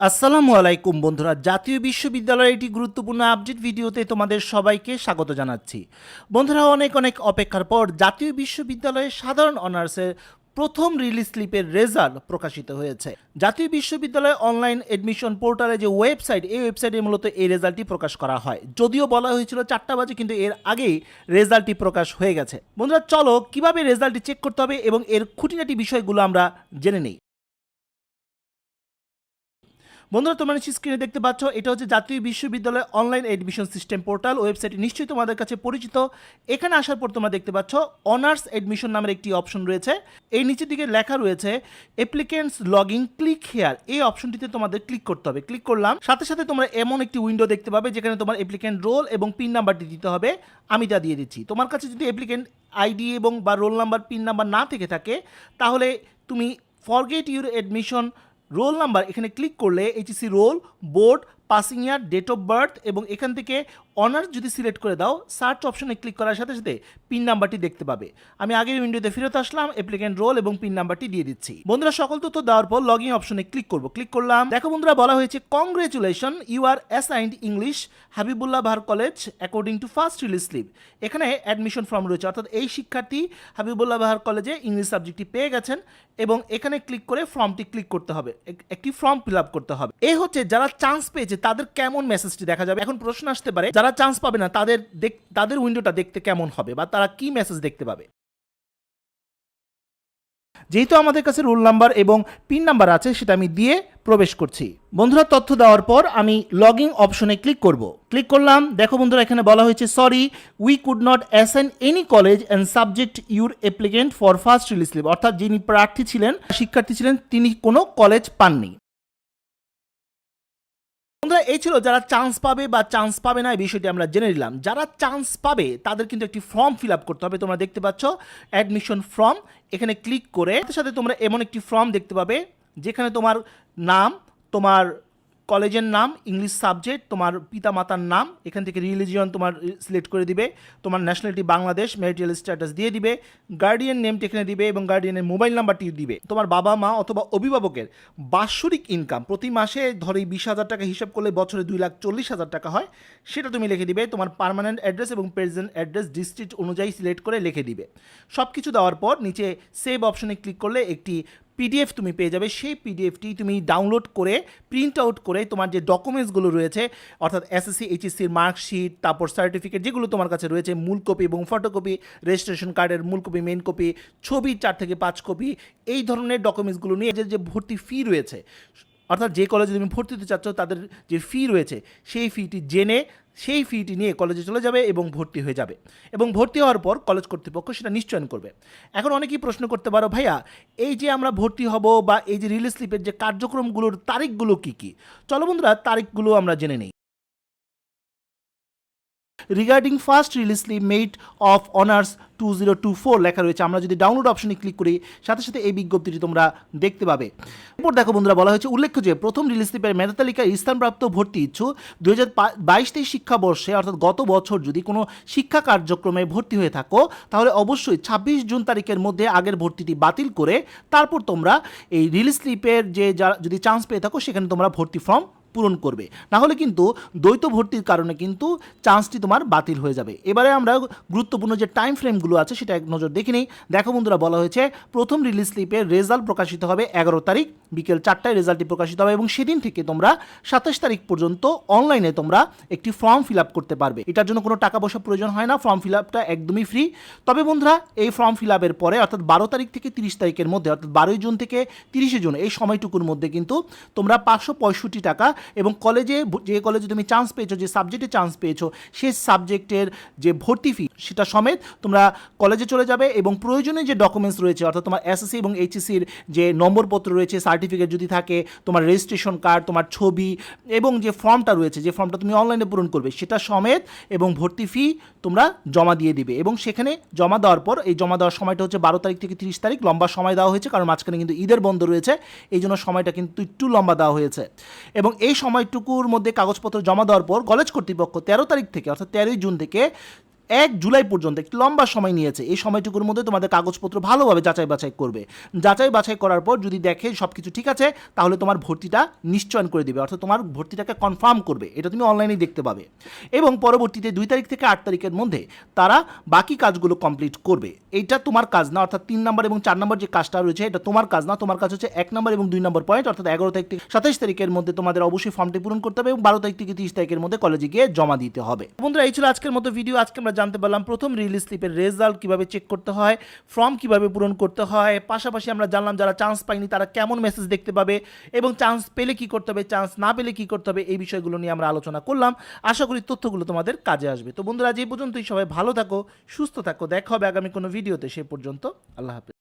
আসসালামু আলাইকুম বন্ধুরা, জাতীয় বিশ্ববিদ্যালয়ের একটি গুরুত্বপূর্ণ আপডেট ভিডিওতে তোমাদের সবাইকে স্বাগত জানাচ্ছি। বন্ধুরা, অনেক অনেক অপেক্ষার পর জাতীয় বিশ্ববিদ্যালয়ের সাধারণ অনার্সের প্রথম রিলিজ স্লিপের রেজাল্ট প্রকাশিত হয়েছে। জাতীয় বিশ্ববিদ্যালয় অনলাইন এডমিশন পোর্টালে যে ওয়েবসাইট, এই ওয়েবসাইটে মূলত এই রেজাল্টটি প্রকাশ করা হয়। যদিও বলা হয়েছিল চারটা বাজে, কিন্তু এর আগেই রেজাল্টটি প্রকাশ হয়ে গেছে। বন্ধুরা, চলো কীভাবে রেজাল্টটি চেক করতে হবে এবং এর খুঁটিনাটি বিষয়গুলো আমরা জেনে নিই। বন্ধুরা, তোমরা নিশ্চয়ই স্ক্রিনে দেখতে পাচ্ছ, এটা হচ্ছে জাতীয় বিশ্ববিদ্যালয় online admission system portal website নিশ্চয়ই তোমাদের কাছে পরিচিত। এখানে আসার পর তোমরা দেখতে পাচ্ছ অনার্স এডমিশন নামের একটি অপশন রয়েছে। এই নিচের দিকে লেখা রয়েছে অ্যাপ্লিকেন্টস লগিং ক্লিক হেয়ার এই অপশনটিতে তোমাদের ক্লিক করতে হবে। ক্লিক করলাম, সাথে সাথে তোমরা এমন একটি উইন্ডো দেখতে পাবে, যেখানে তোমার অ্যাপ্লিকেন্ট রোল এবং পিন নাম্বারটি দিতে হবে। আমি তা দিয়ে দিচ্ছি। তোমার কাছে যদি অ্যাপ্লিকেন্ট আইডি এবং বা রোল নাম্বার পিন নাম্বার না থেকে থাকে, তাহলে তুমি forget your admission roll number, এখানে ক্লিক করলে HSC roll board passing year date of birth এবং এখান থেকে অনার্স যদি সিলেক্ট করে দাও সার্চ অপশনে ক্লিক করার সাথে সাথে পিন নাম্বারটি দেখতে পাবে। আমি আগের উইন্ডোতে ফেরত আসলাম অ্যাপ্লিকেন্ট রোল এবং পিন নাম্বারটি দিয়ে দিচ্ছি। বন্ধুরা, সকল তথ্য দেওয়ার পর লগ ইন অপশনে ক্লিক করব। ক্লিক করলাম। দেখো বন্ধুরা, বলা হয়েছে congratulation you are assigned English Habibullah Bahar college according to first release slip এখানে অ্যাডমিশন ফর্ম রয়েছে, অর্থাৎ এই শিক্ষার্থী হাবিবুল্লাহ বাহার কলেজে ইংলিশ সাবজেক্টটি পেয়ে গেছেন এবং এখানে ক্লিক করে ফর্মটি ক্লিক করতে হবে একটি ফর্ম ফিল আপ করতে হবে। এ হচ্ছে, যারা চান্স পেয়েছে, তাদের কেমন মেসেজটি দেখা যাবে? এখন প্রশ্ন আসতে পারে, যারা চান্স পাবে না, তাদের দেখ- তাদের উইন্ডোটা দেখতে কেমন হবে বা তারা কি মেসেজ দেখতে পাবে। যেহেতু আমাদের কাছে রোল নাম্বার এবং পিন নাম্বার আছে, সেটা আমি দিয়ে প্রবেশ করছি। বন্ধুরা, তথ্য দেওয়ার পর আমি লগ ইন অপশনে ক্লিক করব। ক্লিক করলাম, দেখো বন্ধুরা, এখানে বলা হয়েছে sorry we could not assign any college and subject your applicant for first release leave অর্থাৎ যিনি প্রার্থী ছিলেন, শিক্ষার্থী ছিলেন, তিনি কোনো কলেজ পাননি। বন্ধুরা এই ছিল, যারা চান্স পাবে বা চান্স পাবে না, এই বিষয়টি আমরা জেনে নিলাম। যারা চান্স পাবে, তাদের কিন্তু একটি ফর্ম ফিল আপ করতে হবে। তোমরা দেখতে পাচ্ছ অ্যাডমিশন ফর্ম এখানে ক্লিক করে, সাথে সাথে তোমরা এমন একটি ফর্ম দেখতে পাবে, যেখানে তোমার নাম, তোমার কলেজের নাম, ইংলিশ সাবজেক্ট, তোমার পিতামাতার নাম, এখান থেকে রিলিজিয়ন তোমার সিলেক্ট করে দিবে, তোমার ন্যাশনালিটি বাংলাদেশ ম্যারিটাল স্ট্যাটাস দিয়ে দিবে গার্ডিয়ান নেমটি এখানে দিবে এবং গার্ডিয়ানের মোবাইল নাম্বারটি দিবে। তোমার বাবা মা অথবা অভিভাবকের বাৎসরিক ইনকাম প্রতি মাসে ধরে বিশ হাজার টাকা হিসাব করলে বছরে দুই লাখ চল্লিশ হাজার টাকা হয়, সেটা তুমি লিখে দিবে, তোমার পার্মানেন্ট অ্যাড্রেস এবং প্রেজেন্ট অ্যাড্রেস ডিস্ট্রিক্ট অনুযায়ী সিলেক্ট করে লিখে দিবে। সব কিছু দেওয়ার পর নিচে সেভ অপশনে ক্লিক করলে একটি পিডিএফ তুমি পেয়ে যাবে। সেই পিডিএফটি তুমি ডাউনলোড করে প্রিন্ট আউট করে তোমার যে ডকুমেন্টসগুলো রয়েছে, অর্থাৎ এসএসসি এইচএসসির মার্কশিট তারপর সার্টিফিকেট যেগুলো তোমার কাছে রয়েছে, মূল কপি এবং ফটোকপি রেজিস্ট্রেশন কার্ডের মূল কপি মেন কপি ছবি চার থেকে পাঁচ কপি এই ধরনের ডকুমেন্টসগুলো নিয়ে যে ভর্তি ফি রয়েছে অর্থাৎ যে কলেজে তুমি ভর্তি হতে চাচ্ছ, তাদের যে ফি রয়েছে, সেই ফিটি জেনে, সেই ফিটি নিয়ে কলেজে চলে যাবে এবং ভর্তি হয়ে যাবে। এবং ভর্তি হওয়ার পর কলেজ কর্তৃপক্ষ সেটা নিশ্চয়ন করবে। এখন অনেকেই প্রশ্ন করতে পারো, ভাইয়া, এই যে আমরা ভর্তি হব বা এই যে রিলিজ স্লিপের যে কার্যক্রমগুলোর তারিখগুলো কী কী? চলো বন্ধুরা, তারিখগুলো আমরা জেনে নিই। Regarding first release slip made of honours two zero two four লেখা রয়েছে। আমরা যদি ডাউনলোড অপশনে ক্লিক করি, সাথে সাথে এই বিজ্ঞপ্তিটি তোমরা দেখতে পাবে। এরপর দেখো বন্ধুরা, বলা হয়েছে উল্লেখ্য যে প্রথম রিলিজ স্লিপের মেধা তালিকায় স্থানপ্রাপ্ত ভর্তি ইচ্ছু দুই হাজার বাইশ তেইশ শিক্ষাবর্ষে, অর্থাৎ গত বছর যদি কোনো শিক্ষা কার্যক্রমে ভর্তি হয়ে থাকো, তাহলে অবশ্যই ছাব্বিশ জুন তারিখের মধ্যে আগের ভর্তিটি বাতিল করে তারপর তোমরা এই রিলিজ স্লিপের যে যারা যদি চান্স পেয়ে থাকো, সেখানে তোমরা ভর্তি ফর্ম পূরণ করবে। না হলে কিন্তু দ্বৈত ভর্তির কারণে কিন্তু চান্সটি তোমার বাতিল হয়ে যাবে। এবারে আমরা গুরুত্বপূর্ণ যে টাইম ফ্রেমগুলো আছে সেটা এক নজর দেখে নিই। দেখো বন্ধুরা, বলা হয়েছে প্রথম রিলিজ স্লিপের রেজাল্ট প্রকাশিত হবে এগারো তারিখ, বিকেল চারটায় রেজাল্টটি প্রকাশিত হবে এবং সেদিন থেকে তোমরা সাতাশ তারিখ পর্যন্ত অনলাইনে তোমরা একটি ফর্ম ফিল আপ করতে পারবে। এটার জন্য কোনো টাকা পয়সা প্রয়োজন হয় না ফর্ম ফিল আপটা একদমই ফ্রি তবে বন্ধুরা, এই ফর্ম ফিল আপের পরে, অর্থাৎ বারো তারিখ থেকে তিরিশ তারিখের মধ্যে, অর্থাৎ বারোই জুন থেকে তিরিশে জুন, এই সময়টুকুর মধ্যে কিন্তু তোমরা পাঁচশো পঁয়ষট্টি টাকা এবং কলেজে যে কলেজে তুমি চান্স পেয়েছ, যে সাবজেক্টে চান্স পেয়েছ, সেই সাবজেক্টের যে ভর্তি ফি সেটা সমেত তোমরা কলেজে চলে যাবে এবং প্রয়োজনীয় যে ডকুমেন্টস রয়েছে, অর্থাৎ তোমার এসএসসি এবং এইচএসসির যে নম্বরপত্র রয়েছে সার্টিফিকেট যদি থাকে, তোমার রেজিস্ট্রেশন কার্ড তোমার ছবি এবং যে ফর্মটা রয়েছে, যে ফর্মটা তুমি অনলাইনে পূরণ করবে, সেটা সমেত এবং ভর্তি ফি তোমরা জমা দিয়ে দিবে এবং সেখানে জমা দেওয়ার পর, এই জমা দেওয়ার সময়টা হচ্ছে বারো তারিখ থেকে তিরিশ তারিখ, লম্বা সময় দেওয়া হয়েছে, কারণ মাঝখানে কিন্তু ঈদের বন্ধ রয়েছে এই জন্য সময়টা কিন্তু একটু লম্বা দেওয়া হয়েছে এবং এই সময়টুকুর মধ্যে কাগজপত্র জমা দেওয়ার পর কলেজ কর্তৃপক্ষ তেরো তারিখ থেকে, অর্থাৎ তেরোই জুন থেকে এক জুলাই পর্যন্ত একটি লম্বা সময় নিয়েছে। এই সময়টুকুর মধ্যে তোমাদের কাগজপত্র ভালোভাবে যাচাই বাছাই করবে। যাচাই বাছাই করার পর যদি দেখে সব কিছু ঠিক আছে, তাহলে তোমার ভর্তিটা নিশ্চয়ন করে দিবে। অর্থাৎ তোমার ভর্তিটাকে কনফার্ম করবে। এটা তুমি অনলাইনেই দেখতে পাবে। এবং পরবর্তীতে দুই তারিখ থেকে আট তারিখের মধ্যে তারা বাকি কাজগুলো কমপ্লিট করবে। এটা তোমার কাজ না, অর্থাৎ তিন নম্বর এবং চার নম্বর যে কাজটা রয়েছে, এটা তোমার কাজ না। তোমার কাজ হচ্ছে এক নম্বর এবং দুই নম্বর পয়েন্ট অর্থাৎ এগারো তারিখ থেকে সাতাইশ তারিখের মধ্যে তোমাদের অবশ্যই ফর্মটি পূরণ করতে হবে এবং বারো তারিখ থেকে তিরিশ তারিখের মধ্যে কলেজে গিয়ে জমা দিতে হবে। বন্ধুরা, এই ছিল আজকের মতো ভিডিও আজকে আমরা জানতে পারলাম, প্রথম রিলিজ স্লিপের রেজাল্ট কীভাবে চেক করতে হয় ফর্ম কীভাবে পূরণ করতে হয়, পাশাপাশি আমরা জানলাম যারা চান্স পায়নি তারা কেমন মেসেজ দেখতে পাবে এবং চান্স পেলে কি করতে হবে চান্স না পেলে কি করতে হবে, এই বিষয়গুলো নিয়ে আমরা আলোচনা করলাম। আশা করি তথ্যগুলো তোমাদের কাজে আসবে। তো বন্ধুরা, আজ এই পর্যন্তই। সবাই ভালো থাকো, সুস্থ থাকো। দেখা হবে আগামী কোনো ভিডিওতে সে পর্যন্ত আল্লাহ হাফেজ।